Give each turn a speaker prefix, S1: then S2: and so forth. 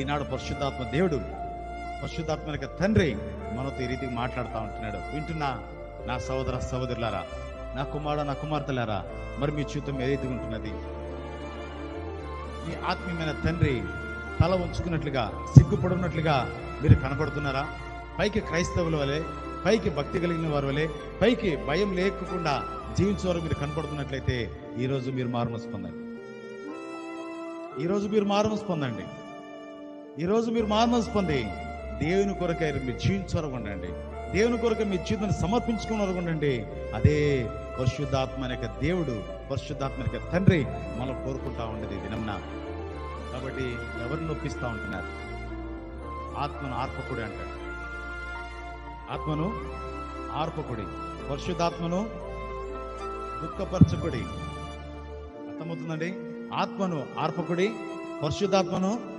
S1: ఈనాడు పరిశుద్ధాత్మ దేవుడు పరిశుద్ధాత్మ యొక్క తండ్రి మనతో ఈ రీతికి మాట్లాడుతూ ఉంటున్నాడు. వింటున్నా? నా సహోదర సహోదరులారా నా కుమారుడు నా కుమార్తెలారా మరి మీ జీవితం ఏదైతే ఉంటున్నది? ఈ ఆత్మీయమైన తండ్రి తల ఉంచుకున్నట్లుగా సిగ్గుపడున్నట్లుగా మీరు కనపడుతున్నారా పైకి క్రైస్తవుల వలె పైకి భక్తి కలిగిన వారి వలె పైకి భయం లేకుండా జీవించేవారు మీరు కనపడుతున్నట్లయితే ఈ రోజు మీరు మారుమ పొందండి. ఈ రోజు మీరు మారుమనసు పొందండి. ఈరోజు మీరు మారుమనసు దేవుని కొరకై మీరు జీవించేవారు దేవుని కొరకు మీ జీవితాన్ని సమర్పించుకున్న అదే పరిశుద్ధాత్మ యొక్క దేవుడు పరిశుద్ధాత్మ యొక్క తండ్రి మనం కోరుకుంటా ఉండేది దినంన కాబట్టి ఎవరిని నొప్పిస్తూ ఉంటున్నారు? ఆత్మను ఆర్పకుడి అంటాడు ఆత్మను ఆర్పకుడి పరిశుద్ధాత్మను దుఃఖపరచకుడి. అర్థమవుతుందండి? ఆత్మను ఆర్పకుడి పరిశుద్ధాత్మను